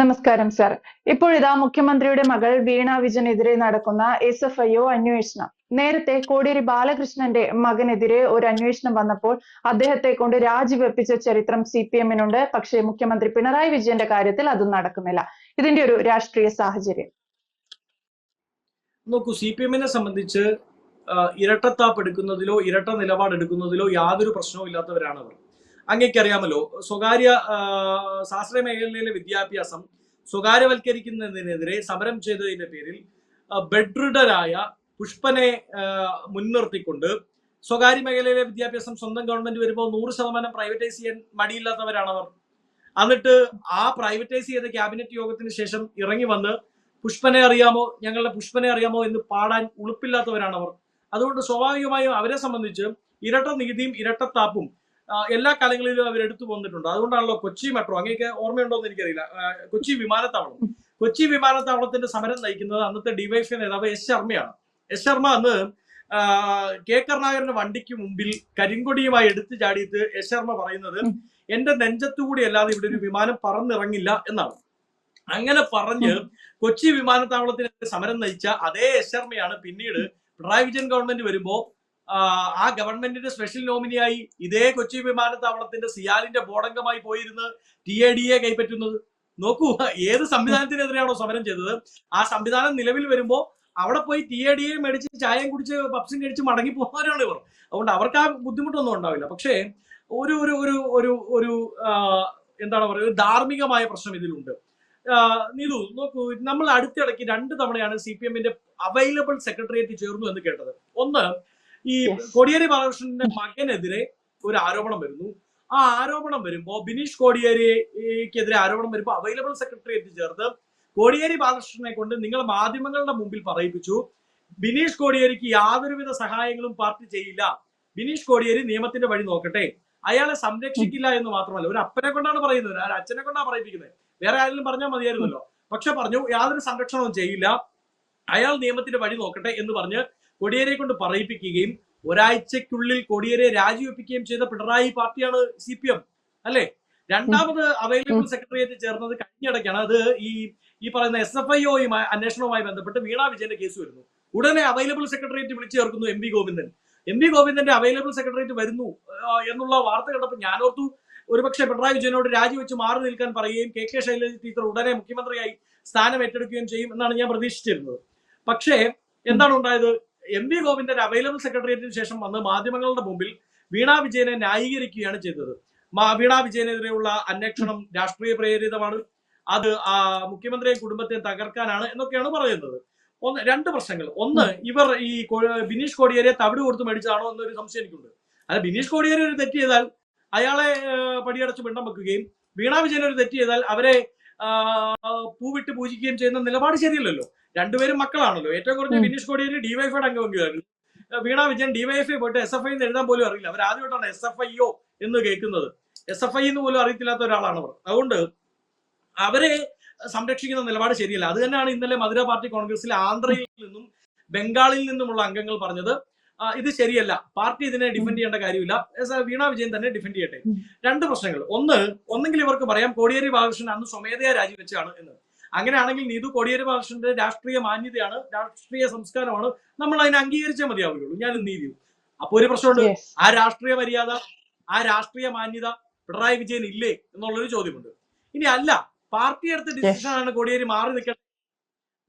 നമസ്കാരം സർ. ഇപ്പോഴിതാ മുഖ്യമന്ത്രിയുടെ മകൾ വീണ വിജനെതിരെ നടക്കുന്ന എസ് എഫ് ഐ ഒ അന്വേഷണം. നേരത്തെ കോടിയേരി ബാലകൃഷ്ണന്റെ മകനെതിരെ ഒരു അന്വേഷണം വന്നപ്പോൾ അദ്ദേഹത്തെ കൊണ്ട് രാജിവെപ്പിച്ച ചരിത്രം സി പി എമ്മിനുണ്ട്. പക്ഷേ മുഖ്യമന്ത്രി പിണറായി വിജയന്റെ കാര്യത്തിൽ അത് നടക്കുന്നില്ല. ഇതിന്റെ ഒരു രാഷ്ട്രീയ സാഹചര്യം. നോക്കൂ സി പി എമ്മിനെ സംബന്ധിച്ച് ഇരട്ടത്താപ്പ് എടുക്കുന്നതിലോ ഇരട്ട നിലപാട് എടുക്കുന്നതിലോ യാതൊരു പ്രശ്നവും ഇല്ലാത്തവരാണ് അവർ അങ്ങേക്കറിയാമല്ലോ സ്വകാര്യ ശാസ്ത്രീയ മേഖലയിലെ വിദ്യാഭ്യാസം സ്വകാര്യവൽക്കരിക്കുന്നതിനെതിരെ സമരം ചെയ്തതിന്റെ പേരിൽ ബെഡ്രിഡരായ പുഷ്പനെ മുൻനിർത്തിക്കൊണ്ട് സ്വകാര്യ മേഖലയിലെ വിദ്യാഭ്യാസം സ്വന്തം ഗവൺമെന്റ് വരുമ്പോൾ നൂറ് ശതമാനം പ്രൈവറ്റൈസ് ചെയ്യാൻ മടിയില്ലാത്തവരാണ് അവർ. എന്നിട്ട് ആ പ്രൈവറ്റൈസ് ചെയ്ത ക്യാബിനറ്റ് യോഗത്തിന് ശേഷം ഇറങ്ങി വന്ന് പുഷ്പനെ അറിയാമോ? ഞങ്ങളുടെ പുഷ്പനെ അറിയാമോ? എന്ന് പാടാൻ ഉളുപ്പില്ലാത്തവരാണവർ അതുകൊണ്ട് സ്വാഭാവികമായും അവരെ സംബന്ധിച്ച് ഇരട്ട നീതിയും ഇരട്ടത്താപ്പും എല്ലാ കാലങ്ങളിലും അവർ എടുത്തു വന്നിട്ടുണ്ട് അതുകൊണ്ടാണല്ലോ കൊച്ചി മെട്രോ. അങ്ങനെയൊക്കെ ഓർമ്മയുണ്ടോ എന്ന് എനിക്കറിയില്ല കൊച്ചി വിമാനത്താവളം. കൊച്ചി വിമാനത്താവളത്തിന്റെ സമരം നയിക്കുന്നത് അന്നത്തെ ഡിവൈഎഫ്ഐ നേതാവ് എസ് ശർമ്മയാണ്. എസ് ശർമ്മ അന്ന് കെ കരുണാകരന്റെ വണ്ടിക്ക് മുമ്പിൽ കരിങ്കൊടിയുമായി എടുത്തു ചാടിയിട്ട് എസ് ശർമ്മ പറയുന്നത് എന്റെ നെഞ്ചത്തുകൂടി അല്ലാതെ ഇവിടെ ഒരു വിമാനം പറന്നിറങ്ങില്ല എന്നാണ്. അങ്ങനെ പറഞ്ഞ് കൊച്ചി വിമാനത്താവളത്തിനെതിരെ സമരം നയിച്ച അതേ എസ് ശർമ്മയാണ് പിന്നീട് പിണറായി വിജയൻ ഗവൺമെന്റ് വരുമ്പോ ആ, ഗവൺമെന്റിന്റെ സ്പെഷ്യൽ നോമിനിയായി ഇതേ കൊച്ചി വിമാനത്താവളത്തിന്റെ സിയാലിന്റെ ബോർഡംഗമായി പോയിരുന്ന് ടി എ ഡി എ കൈപ്പറ്റുന്നത്. നോക്കൂ ഏത് സംവിധാനത്തിനെതിരെയാണോ സമരം ചെയ്തത്. ആ സംവിധാനം നിലവിൽ വരുമ്പോ അവിടെ പോയി ടി എ ഡി എ മേടിച്ച് ചായയും കുടിച്ച് പപ്സും കഴിച്ച് മടങ്ങി പോകുന്നവരാണ് ഇവർ. അതുകൊണ്ട് അവർക്ക് ആ ബുദ്ധിമുട്ടൊന്നും ഉണ്ടാവില്ല. പക്ഷേ ഒരു ഒരു ഒരു ഒരു ഒരു എന്താണ് പറയുക ഒരു ധാർമ്മികമായ പ്രശ്നം ഇതിലുണ്ട്. നീതു നോക്കൂ നമ്മൾ അടുത്തിടയ്ക്ക് രണ്ട് തവണയാണ് സി പി എമ്മിന്റെ അവൈലബിൾ സെക്രട്ടേറിയറ്റ് ചേർന്നു എന്ന് കേട്ടത്. ഒന്ന് ഈ കോടിയേരി ബാലകൃഷ്ണന്റെ മകനെതിരെ ഒരു ആരോപണം വരുന്നു. ആ ആരോപണം വരുമ്പോ ബിനീഷ് കോടിയേരിക്കെതിരെ ആരോപണം വരുമ്പോൾ അവൈലബിൾ സെക്രട്ടേറിയറ്റ് ചേർത്ത് കോടിയേരി ബാലകൃഷ്ണനെ കൊണ്ട് നിങ്ങൾ മാധ്യമങ്ങളുടെ മുമ്പിൽ പറയിപ്പിച്ചു. ബിനീഷ് കോടിയേരിക്ക് യാതൊരുവിധ സഹായങ്ങളും പാർട്ടി ചെയ്യില്ല. ബിനീഷ് കോടിയേരി നിയമത്തിന്റെ വഴി നോക്കട്ടെ. അയാളെ സംരക്ഷിക്കില്ല എന്ന് മാത്രമല്ല ഒരു അപ്പനെ കൊണ്ടാണ് പറയുന്നത്. ഒരു അച്ഛനെ കൊണ്ടാണ് പറയിപ്പിക്കുന്നത്. വേറെ ആരെങ്കിലും പറഞ്ഞാൽ മതിയായിരുന്നല്ലോ. പക്ഷെ പറഞ്ഞു യാതൊരു സംരക്ഷണവും ചെയ്യില്ല. അയാൾ നിയമത്തിന്റെ വഴി നോക്കട്ടെ എന്ന് പറഞ്ഞ് കോടിയേരിയെ കൊണ്ട് പറയിപ്പിക്കുകയും ഒരാഴ്ചക്കുള്ളിൽ കോടിയേരെ രാജിവെപ്പിക്കുകയും ചെയ്ത പിണറായി പാർട്ടിയാണ് സി പി എം അല്ലെ? രണ്ടാമത് അവൈലബിൾ സെക്രട്ടേറിയറ്റ് ചേർന്നത് കഴിഞ്ഞിടയ്ക്കാണ്. അത് ഈ ഈ പറയുന്ന എസ് എഫ് ഐ ഒയുമായി അന്വേഷണവുമായി ബന്ധപ്പെട്ട് വീണാ വിജയന്റെ കേസ് വരുന്നു. ഉടനെ അവൈലബിൾ സെക്രട്ടേറിയറ്റ് വിളിച്ചു ചേർക്കുന്നു M V Govindan. M V ഗോവിന്ദന്റെ available secretariat വരുന്നു എന്നുള്ള വാർത്ത കണ്ടപ്പോൾ ഞാനോർത്തു ഒരുപക്ഷെ പിണറായി വിജയനോട് രാജിവെച്ച് മാറി നിൽക്കാൻ പറയുകയും കെ കെ ശൈലജ ടീച്ചർ ഉടനെ മുഖ്യമന്ത്രിയായി സ്ഥാനം ഏറ്റെടുക്കുകയും ചെയ്യും എന്നാണ് ഞാൻ പ്രതീക്ഷിച്ചിരുന്നത്. പക്ഷേ എന്താണ് ഉണ്ടായത്? എം വി ഗോവിന്ദൻ അവൈലബിൾ സെക്രട്ടേറിയറ്റിന് ശേഷം വന്ന് മാധ്യമങ്ങളുടെ മുമ്പിൽ വീണ വിജയനെ ന്യായീകരിക്കുകയാണ് ചെയ്തത്. വീണ വിജയനെതിരെയുള്ള അന്വേഷണം രാഷ്ട്രീയ പ്രേരിതമാണ്. അത് മുഖ്യമന്ത്രിയെ കുടുംബത്തെ തകർക്കാനാണ് എന്നൊക്കെയാണ് പറയുന്നത്. ഒന്ന് രണ്ട് പ്രശ്നങ്ങൾ. ഒന്ന് ഇവർ ഈ ബിനീഷ് കോടിയേരെ തവിട് കൊടുത്ത് മേടിച്ചതാണോ എന്നൊരു സംശയം എനിക്കുണ്ട്. അത് ബിനീഷ് കോടിയേരി ഒരു തെറ്റ് ചെയ്താൽ അയാളെ പടിയടച്ച് പിണ്ടം വെക്കുകയും വീണ വിജയൻ ഒരു തെറ്റ് ചെയ്താൽ അവരെ പൂവിട്ട് പൂജിക്കുകയും ചെയ്യുന്ന നിലപാട് ശരിയല്ലല്ലോ. രണ്ടുപേരും മക്കളാണല്ലോ. ഏറ്റവും കുറഞ്ഞ. ബിനീഷ് കോടിയേരി ഡിവൈഫൈഡ് അംഗമെങ്കിലായിരുന്നു വീണ വിജയൻ ഡിവൈഎഫ്ഐ പോയിട്ട് എസ് എഫ് ഐ എന്ന് എഴുതാൻ പോലും അറിയില്ല. അവർ ആദ്യമായിട്ടാണ് എസ് എഫ് ഐ ഒ എന്ന് കേൾക്കുന്നത്. എസ് എഫ് ഐ എന്ന് പോലും അറിയത്തില്ലാത്ത ഒരാളാണ് അവർ. അതുകൊണ്ട് അവരെ സംരക്ഷിക്കുന്ന നിലപാട് ശരിയല്ല. അത് തന്നെയാണ് ഇന്നലെ മധുര പാർട്ടി കോൺഗ്രസിലെ ആന്ധ്രയിൽ നിന്നും ബംഗാളിൽ നിന്നുമുള്ള അംഗങ്ങൾ പറഞ്ഞത്. ഇത് ശരിയല്ല. പാർട്ടി ഇതിനെ ഡിഫെൻഡ് ചെയ്യേണ്ട കാര്യമില്ല. വീണ വിജയൻ തന്നെ ഡിഫെൻഡ് ചെയ്യട്ടെ. രണ്ട് പ്രശ്നങ്ങൾ. ഒന്ന് ഒന്നെങ്കിൽ ഇവർക്ക് പറയാം കോടിയേരി ബാലകൃഷ്ണൻ അന്ന് സ്വമേധയാ രാജിവെച്ചാണ് എന്ന്. അങ്ങനെയാണെങ്കിൽ നീതു കോടിയേരി ബാലകൃഷ്ണന്റെ രാഷ്ട്രീയ മാന്യതയാണ് രാഷ്ട്രീയ സംസ്കാരമാണ്. നമ്മൾ അതിനെ അംഗീകരിച്ചേ മതിയാവുകയുള്ളൂ. ഞാൻ നീതിയും. അപ്പൊ ഒരു പ്രശ്നമുണ്ട്. ആ രാഷ്ട്രീയ മര്യാദ ആ രാഷ്ട്രീയ മാന്യത പിണറായി വിജയൻ ഇല്ലേ എന്നുള്ളൊരു ചോദ്യമുണ്ട്. ഇനി അല്ല പാർട്ടി എടുത്ത ഡിസിഷൻ ആണ് കോടിയേരി മാറി നിൽക്കട്ടെ.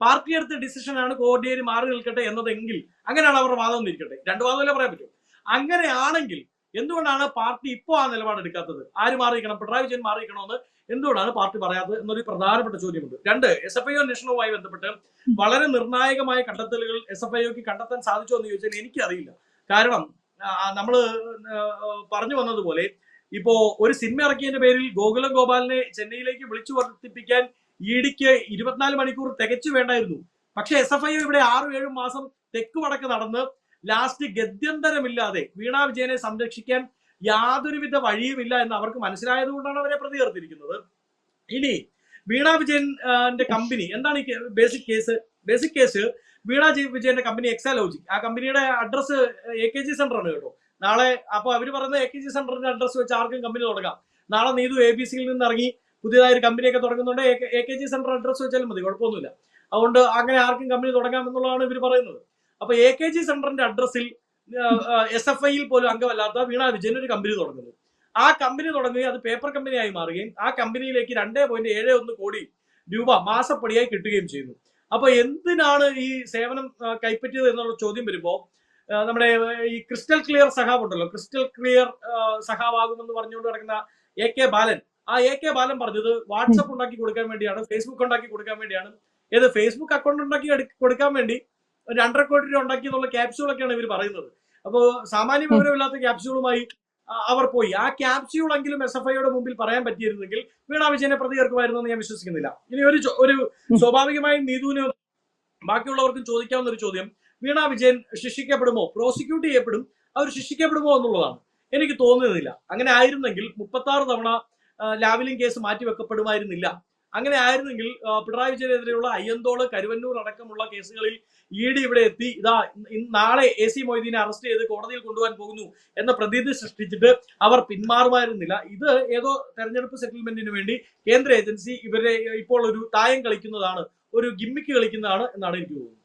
പാർട്ടി എടുത്ത ഡിസിഷൻ ആണ് കോടിയേരി മാറി നിൽക്കട്ടെ എന്നതെങ്കിൽ അങ്ങനെയാണ് അവരുടെ വാദം നിൽക്കട്ടെ രണ്ട് വാദമല്ലേ പറയാൻ പറ്റും? അങ്ങനെയാണെങ്കിൽ എന്തുകൊണ്ടാണ് പാർട്ടി ഇപ്പോ ആ നിലപാട് എടുക്കാത്തത് ആര് മാറിയിരിക്കണം? പിണറായി വിജയൻ മാറിയിരിക്കണമെന്ന് എന്തുകൊണ്ടാണ് പാർട്ടി പറയാത്തത് എന്നൊരു പ്രധാനപ്പെട്ട ചോദ്യമുണ്ട്. രണ്ട് എസ് എഫ് ഐ അന്വേഷണവുമായി ബന്ധപ്പെട്ട് വളരെ നിർണായകമായ കണ്ടെത്തലുകൾ എസ് എഫ് ഐക്ക് കണ്ടെത്താൻ സാധിച്ചോ എന്ന് ചോദിച്ചാൽ എനിക്കറിയില്ല. കാരണം നമ്മൾ പറഞ്ഞു വന്നതുപോലെ ഇപ്പോ ഒരു സിനിമ ഇറക്കിയതിന്റെ പേരിൽ ഗോകുലം ഗോപാലിനെ ചെന്നൈയിലേക്ക് വിളിച്ചു വർദ്ധിപ്പിക്കാൻ ഇഡിക്ക് ഇരുപത്തിനാല് മണിക്കൂർ തികച്ചു വേണ്ടായിരുന്നു. പക്ഷെ എസ് എഫ് ഐ ഇവിടെ ആറും ഏഴും മാസം തെക്ക് വടക്ക് നടന്ന് ലാസ്റ്റ് ഗത്യന്തരമില്ലാതെ വീണാ വിജയനെ സംരക്ഷിക്കാൻ യാതൊരുവിധ വഴിയുമില്ല എന്ന് അവർക്ക് മനസ്സിലായതുകൊണ്ടാണ് അവരെ പ്രതി ചേർത്തിരിക്കുന്നത് ഇനി വീണ വിജയന്റെ കമ്പനി എന്താണ് ഈ basic case basic case Veena വിജയന്റെ കമ്പനി എക്സാലോജിക് ആ കമ്പനിയുടെ address A K G centre ആണ് കേട്ടോ. നാളെ അപ്പൊ അവർ പറയുന്ന എ കെ ജി സെന്ററിന്റെ അഡ്രസ് വെച്ച് ആർക്കും കമ്പനി തുടങ്ങാം. നാളെ നീതു എ ബി സിയിൽ നിന്ന് ഇറങ്ങി പുതിയതായ ഒരു കമ്പനിയൊക്കെ തുടങ്ങുന്നുണ്ട്. A K G centre address വെച്ചാലും മതി കുഴപ്പമൊന്നുമില്ല. അതുകൊണ്ട് അങ്ങനെ ആർക്കും കമ്പനി തുടങ്ങാം എന്നുള്ളതാണ് ഇവർ പറയുന്നത്. അപ്പൊ എ കെ ജി സെന്ററിന്റെ അഡ്രസ്സിൽ എസ് എഫ് ഐയിൽ പോലും അംഗമല്ലാത്ത വീണ വിജയൻ ഒരു കമ്പനി തുടങ്ങുന്നത് ആ കമ്പനി തുടങ്ങുകയും അത് പേപ്പർ കമ്പനിയായി മാറുകയും ആ കമ്പനിയിലേക്ക് രണ്ടേ പോയിന്റ് ഏഴ് ഒന്ന് കോടി രൂപ മാസപ്പടിയായി കിട്ടുകയും ചെയ്യുന്നു. അപ്പൊ എന്തിനാണ് ഈ സേവനം കൈപ്പറ്റിയത് എന്നുള്ള ചോദ്യം വരുമ്പോൾ നമ്മുടെ ഈ ക്രിസ്റ്റൽ ക്ലിയർ സഹാബ് ഉണ്ടല്ലോ ക്രിസ്റ്റൽ ക്ലിയർ സഹാബാകുമെന്ന് പറഞ്ഞുകൊണ്ട് കിടക്കുന്ന എ കെ ബാലൻ. ആ എ കെ ബാലൻ പറഞ്ഞത് വാട്സപ്പ് ഉണ്ടാക്കി കൊടുക്കാൻ വേണ്ടിയാണ് ഫേസ്ബുക്ക് ഉണ്ടാക്കി കൊടുക്കാൻ വേണ്ടിയാണ്. ഏത് ഫേസ്ബുക്ക് അക്കൗണ്ട് ഉണ്ടാക്കി കൊടുക്കാൻ വേണ്ടി രണ്ടര കോടി രൂപ ഉണ്ടാക്കി എന്നുള്ള ക്യാപ്സ്യൂളൊക്കെയാണ് ഇവർ പറയുന്നത്. അപ്പോൾ സാമാന്യ വിവരമില്ലാത്ത ക്യാപ്സ്യൂളുമായി അവർ പോയി. ആ ക്യാപ്സ്യൂളെങ്കിലും എസ് എഫ് ഐയുടെ മുമ്പിൽ പറയാൻ പറ്റിയിരുന്നെങ്കിൽ വീണാ വിജയനെ പ്രതി ചേർക്കുമായിരുന്നു എന്ന് ഞാൻ വിശ്വസിക്കുന്നില്ല. ഇനി ഒരു ഒരു സ്വാഭാവികമായും നീതുവിന് ബാക്കിയുള്ളവർക്കും ചോദിക്കാവുന്ന ഒരു ചോദ്യം വീണ വിജയൻ ശിക്ഷിക്കപ്പെടുമോ? പ്രോസിക്യൂട്ട് ചെയ്യപ്പെടും? അവർ ശിക്ഷിക്കപ്പെടുമോ എന്നുള്ളതാണ്. എനിക്ക് തോന്നുന്നില്ല. അങ്ങനെ ആയിരുന്നെങ്കിൽ മുപ്പത്തി തവണ ലാവിലിംഗ് ലാവലിംഗ് കേസ് മാറ്റിവെക്കപ്പെടുമായിരുന്നില്ല. അങ്ങനെ ആയിരുന്നെങ്കിൽ പിണറായി വിജയനെതിരെയുള്ള അയ്യന്തോൾ കരുവന്നൂർ അടക്കമുള്ള കേസുകളിൽ ഇ ഡി ഇവിടെ എത്തി. ഇതാ നാളെ എ സി മൊയ്തീനെ അറസ്റ്റ് ചെയ്ത് കോടതിയിൽ കൊണ്ടുപോകാൻ പോകുന്നു എന്ന പ്രതീതി സൃഷ്ടിച്ചിട്ട് അവർ പിന്മാറുമായിരുന്നില്ല. ഇത് ഏതോ തെരഞ്ഞെടുപ്പ് സെറ്റിൽമെന്റിന് വേണ്ടി കേന്ദ്ര ഏജൻസി ഇവരെ ഇപ്പോൾ ഒരു തായം കളിക്കുന്നതാണ് ഒരു ഗിമ്മിക്ക് കളിക്കുന്നതാണ് എന്നാണ് എനിക്ക് തോന്നുന്നത്.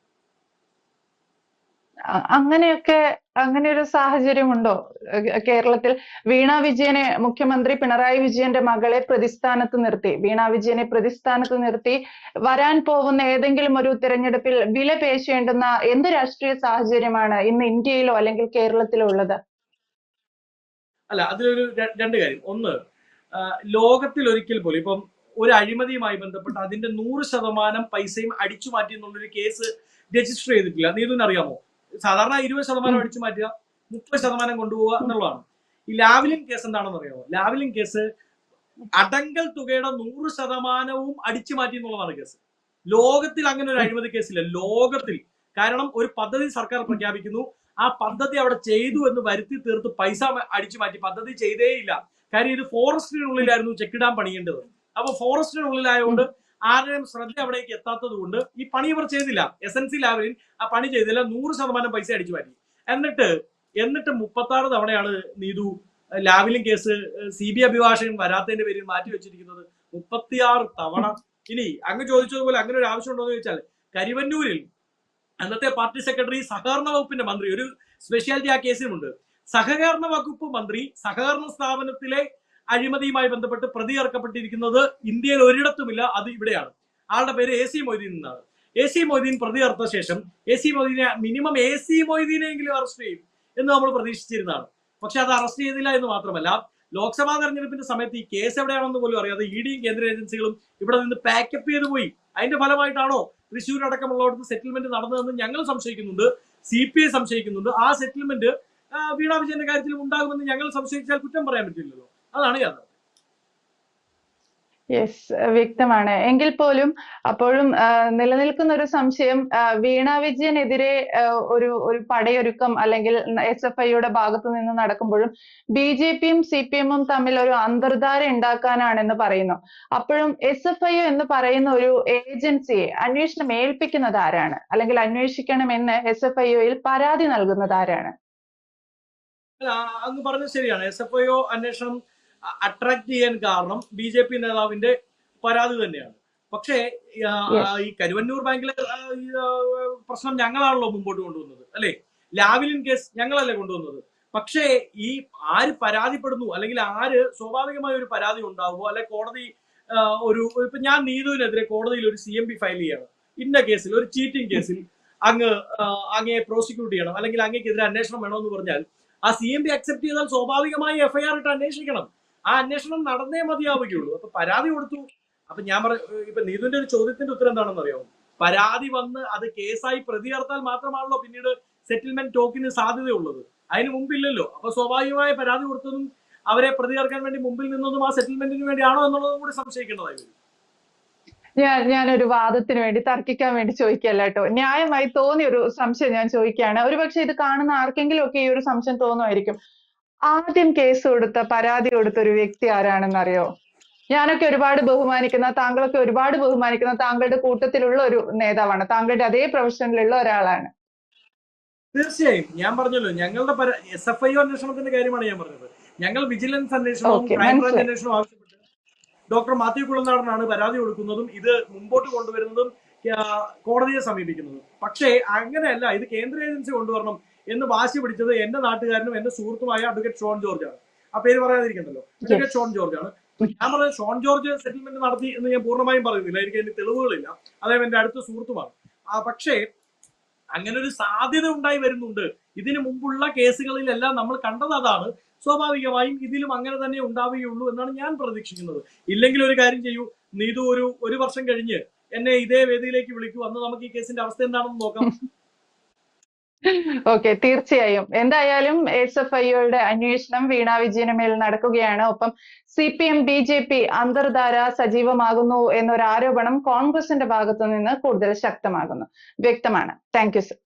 അങ്ങനെയൊക്കെ അങ്ങനെ ഒരു സാഹചര്യം ഉണ്ടോ കേരളത്തിൽ വീണ വിജയനെ മുഖ്യമന്ത്രി പിണറായി വിജയന്റെ മകളെ പ്രതിസ്ഥാനത്ത് നിർത്തി. വീണ വിജയനെ പ്രതിസ്ഥാനത്ത് നിർത്തി. വരാൻ പോകുന്ന ഏതെങ്കിലും ഒരു തിരഞ്ഞെടുപ്പിൽ വില പേശേണ്ടുന്ന എന്ത് രാഷ്ട്രീയ സാഹചര്യമാണ് ഇന്ന് ഇന്ത്യയിലോ അല്ലെങ്കിൽ കേരളത്തിലോ ഉള്ളത്? അല്ല അതിലൊരു രണ്ട് കാര്യം. ഒന്ന് ലോകത്തിൽ ഒരിക്കൽ പോലും ഇപ്പം ഒരു അഴിമതിയുമായി ബന്ധപ്പെട്ട് അതിന്റെ നൂറ് ശതമാനം പൈസയും അടിച്ചു മാറ്റി എന്നുള്ളൊരു കേസ് രജിസ്റ്റർ ചെയ്തിട്ടില്ല. നീതുവിന് അറിയാമോ? സാധാരണ ഇരുപത് ശതമാനം. അടിച്ചു മാറ്റുക മുപ്പത് ശതമാനം കൊണ്ടുപോവുക എന്നുള്ളതാണ്. ഈ ലാവലിംഗ് കേസ് എന്താണെന്ന് അറിയാമോ ലാവലിംഗ് കേസ് അടങ്കൽ തുകയുടെ നൂറ് ശതമാനവും അടിച്ചു മാറ്റി എന്നുള്ളതാണ് കേസ്. ലോകത്തിൽ അങ്ങനെ ഒരു അഴിമതി കേസില്ല. ലോകത്തിൽ. കാരണം ഒരു പദ്ധതി സർക്കാർ പ്രഖ്യാപിക്കുന്നു. ആ പദ്ധതി അവിടെ ചെയ്തു എന്ന് വരുത്തി തീർത്ത് പൈസ അടിച്ചു മാറ്റി. പദ്ധതി ചെയ്തേയില്ല. കാര്യം ഇത് ഫോറസ്റ്റിനുള്ളിലായിരുന്നു ചെക്ക് ഡാം പണിയേണ്ടത്. അപ്പൊ ഫോറസ്റ്റിനുള്ളിലായതുകൊണ്ട് ആരുടെയും ശ്രദ്ധ അവിടേക്ക് എത്താത്തത് കൊണ്ട് ഈ പണി ഇവർ ചെയ്തില്ല. എസ് എൻ സി ലാബിൽ ആ പണി ചെയ്തില്ല നൂറ് ശതമാനം പൈസ അടിച്ചു മാറ്റി. എന്നിട്ട് എന്നിട്ട് മുപ്പത്തി ആറ് തവണയാണ് നീതു ലാവലിൻ കേസ് സി ബി അഭിഭാഷകൻ വരാത്തതിന്റെ പേരിൽ മാറ്റി വെച്ചിരിക്കുന്നത് മുപ്പത്തിയാറ് തവണ. ഇനി അങ്ങ് ചോദിച്ചതുപോലെ അങ്ങനെ ഒരു ആവശ്യം ഉണ്ടോ എന്ന് ചോദിച്ചാൽ കരിവന്നൂരിൽ അന്നത്തെ പാർട്ടി സെക്രട്ടറി സഹകരണ വകുപ്പിന്റെ മന്ത്രി ഒരു സ്പെഷ്യാലിറ്റി ആ കേസിനുണ്ട് സഹകരണ വകുപ്പ് മന്ത്രി സഹകരണ സ്ഥാപനത്തിലെ അഴിമതിയുമായി ബന്ധപ്പെട്ട് പ്രതി ചേർക്കപ്പെട്ടിരിക്കുന്നത് ഇന്ത്യയിൽ ഒരിടത്തുമില്ല അത് ഇവിടെയാണ്. ആളുടെ പേര് എ സി മൊയ്തീൻ എന്നാണ്. എ സി മൊയ്തീൻ പ്രതി ചേർത്ത ശേഷം എ സി മൊയ്തീനെ മിനിമം എ സി മൊയ്തീനെങ്കിലും അറസ്റ്റ് ചെയ്യും എന്ന് നമ്മൾ പ്രതീക്ഷിച്ചിരുന്നതാണ്. പക്ഷെ അത് അറസ്റ്റ് ചെയ്തില്ല എന്ന് മാത്രമല്ല ലോക്സഭാ തെരഞ്ഞെടുപ്പിന്റെ സമയത്ത് ഈ കേസ് എവിടെയാണെന്ന് പോലും അറിയാതെ ഇ ഡിയും കേന്ദ്ര ഏജൻസികളും ഇവിടെ നിന്ന് പാക്കപ്പ് ചെയ്ത് പോയി. അതിന്റെ ഫലമായിട്ടാണോ തൃശ്ശൂർ അടക്കമുള്ളവർക്ക് സെറ്റിൽമെന്റ് നടന്നതെന്ന് ഞങ്ങൾ സംശയിക്കുന്നുണ്ട് സി പി ഐ സംശയിക്കുന്നുണ്ട്. ആ സെറ്റിൽമെന്റ് വീണ വിജയന്റെ കാര്യത്തിലും ഉണ്ടാകുമെന്ന് ഞങ്ങൾ സംശയിച്ചാൽ കുറ്റം പറയാൻ പറ്റില്ലല്ലോ. അതാണ് യാഥാർത്ഥ്യം യെസ് വ്യക്തമാണ്. എങ്കിൽ പോലും അപ്പോഴും നിലനിൽക്കുന്ന ഒരു സംശയം വീണ വിജയനെതിരെ ഒരു ഒരു പടയൊരുക്കം അല്ലെങ്കിൽ എസ് എഫ് ഐയുടെ ഭാഗത്തു നിന്ന് നടക്കുമ്പോഴും ബി ജെ പിയും സി പി എമ്മും തമ്മിൽ ഒരു അന്തർധാര ഉണ്ടാക്കാനാണെന്ന് പറയുന്നു. അപ്പോഴും എസ് എഫ് ഐ എന്ന് പറയുന്ന ഒരു ഏജൻസിയെ അന്വേഷണം ഏൽപ്പിക്കുന്നത് ആരാണ്? അല്ലെങ്കിൽ അന്വേഷിക്കണമെന്ന് എസ് എഫ് ഐയിൽ പരാതി നൽകുന്നത് ആരാണ്? അന്ന് അങ്ങ് പറഞ്ഞത് ശരിയാണ്. എസ് എഫ് ഐ ഒ അന്വേഷണം അട്രാക്ട് ചെയ്യാൻ കാരണം ബി ജെ പി നേതാവിന്റെ പരാതി തന്നെയാണ്. പക്ഷേ ഈ കരുവന്നൂർ ബാങ്കിലെ പ്രശ്നം ഞങ്ങളാണല്ലോ മുമ്പോട്ട് കൊണ്ടുവന്നത് അല്ലെ? ലാവിലിൻ കേസ് ഞങ്ങളല്ലേ കൊണ്ടുവന്നത്. പക്ഷേ ഈ ആര് പരാതിപ്പെടുന്നു അല്ലെങ്കിൽ ആര് സ്വാഭാവികമായ ഒരു പരാതി ഉണ്ടാവുമോ അല്ലെ കോടതി ഒരു ഇപ്പൊ ഞാൻ നീതുവിനെതിരെ കോടതിയിൽ ഒരു സി എം പി ഫയൽ ചെയ്യണം. ഇന്ന കേസിൽ ഒരു ചീറ്റിംഗ് കേസിൽ അങ്ങ് അങ്ങയെ പ്രോസിക്യൂട്ട് ചെയ്യണം അല്ലെങ്കിൽ അങ്ങേക്കെതിരെ അന്വേഷണം വേണമെന്ന് പറഞ്ഞാൽ ആ സി എം പി അക്സെപ്റ്റ് ചെയ്താൽ സ്വാഭാവികമായി എഫ്ഐആർ ഇട്ട് അന്വേഷിക്കണം. ആ അന്വേഷണം നടന്നേ മതിയാവുകയുള്ളൂ. അപ്പൊ പരാതി കൊടുത്തു. അപ്പൊ ഞാൻ പറ ഇപ്പൊ നീതുവിന്റെ ഒരു ചോദ്യത്തിന്റെ ഉത്തരം എന്താണെന്ന് അറിയാമോ പരാതി വന്ന് അത് കേസായി പ്രതി ചേർത്താൽ മാത്രമാണല്ലോ പിന്നീട് സെറ്റിൽമെന്റ് ടോക്കിന് സാധ്യതയുള്ളത്. അതിന് മുമ്പില്ലല്ലോ. അപ്പൊ സ്വാഭാവികമായ പരാതി കൊടുത്തതും അവരെ പ്രതി ചേർക്കാൻ വേണ്ടി മുമ്പിൽ നിന്നതും ആ സെറ്റിൽമെന്റിന് വേണ്ടിയാണോ എന്നുള്ളതും കൂടി സംശയിക്കേണ്ടതായി വരും. ഞാൻ ഞാനൊരു വാദത്തിന് വേണ്ടി തർക്കിക്കാൻ വേണ്ടി ചോദിക്കല്ല കേട്ടോ. ന്യായമായി തോന്നിയ ഒരു സംശയം ഞാൻ ചോദിക്കുകയാണ്. ഒരുപക്ഷെ ഇത് കാണുന്ന ആർക്കെങ്കിലും ഒക്കെ ഈ ഒരു സംശയം തോന്നുമായിരിക്കും. ആദ്യം കേസ് കൊടുത്ത പരാതി കൊടുത്ത ഒരു വ്യക്തി ആരാണെന്ന് അറിയോ ഞാനൊക്കെ ഒരുപാട് ബഹുമാനിക്കുന്ന താങ്കളൊക്കെ ഒരുപാട് ബഹുമാനിക്കുന്ന താങ്കളുടെ കൂട്ടത്തിലുള്ള ഒരു നേതാവാണ്. താങ്കളുടെ അതേ പ്രൊഫഷനിലുള്ള ഒരാളാണ്. തീർച്ചയായും. ഞാൻ പറഞ്ഞല്ലോ ഞങ്ങളുടെ എസ് എഫ് ഐ അന്വേഷണത്തിന്റെ കാര്യമാണ് ഞാൻ പറഞ്ഞത്. ഞങ്ങൾ വിജിലൻസ് അന്വേഷണവും ക്രൈം ക്രൈംബ്രാഞ്ച്. അന്വേഷണവും ആവശ്യപ്പെട്ട് ഡോക്ടർ മാത്യു കുളനാടനാണ് പരാതി കൊടുക്കുന്നതും ഇത് മുമ്പോട്ട് കൊണ്ടുവരുന്നതും കോടതിയെ സമീപിക്കുന്നതും. പക്ഷേ അങ്ങനെയല്ല ഇത് കേന്ദ്ര ഏജൻസി കൊണ്ടുവരണം. എന്ന് വാശി പിടിച്ചത് എന്റെ നാട്ടുകാരനും എന്റെ സുഹൃത്തുമായ അഡ്വക്കേറ്റ് ഷോൺ ജോർജ് ആണ് ആ പേര് പറയാതിരിക്കണ്ടല്ലോ. അഡ്വക്കേറ്റ് ഷോൺ ജോർജ് ആണ് ഞാൻ പറഞ്ഞത് ഷോൺ ജോർജ് സെറ്റിൽമെന്റ് നടത്തി എന്ന് ഞാൻ പൂർണമായും പറയുന്നില്ല. എനിക്ക് അതിന് തെളിവുകളില്ല. അദ്ദേഹം എന്റെ അടുത്ത സുഹൃത്തുമാണ്. ആ പക്ഷേ അങ്ങനെ ഒരു സാധ്യത ഉണ്ടായി വരുന്നുണ്ട്. ഇതിനു മുമ്പുള്ള കേസുകളിലെല്ലാം നമ്മൾ കണ്ടത് അതാണ്. സ്വാഭാവികമായും ഇതിലും അങ്ങനെ തന്നെ ഉണ്ടാവുകയുള്ളൂ എന്നാണ് ഞാൻ പ്രതീക്ഷിക്കുന്നത്. ഇല്ലെങ്കിൽ ഒരു കാര്യം ചെയ്യൂ. നീതു ഒരു ഒരു വർഷം കഴിഞ്ഞ് എന്നെ ഇതേ വേദിയിലേക്ക് വിളിക്കൂ. അന്ന് നമുക്ക് ഈ കേസിന്റെ അവസ്ഥ എന്താണെന്ന് നോക്കാം. ഓക്കെ തീർച്ചയായും. എന്തായാലും എസ് എഫ് ഐയുടെ അന്വേഷണം വീണ വിജയന് മേൽ നടക്കുകയാണ്. ഒപ്പം C P M B J P അന്തർധാര സജീവമാകുന്നു എന്നൊരു ആരോപണം കോൺഗ്രസിന്റെ ഭാഗത്തു നിന്ന് കൂടുതൽ ശക്തമാകുന്നു. വ്യക്തമാണ്. Thank you sir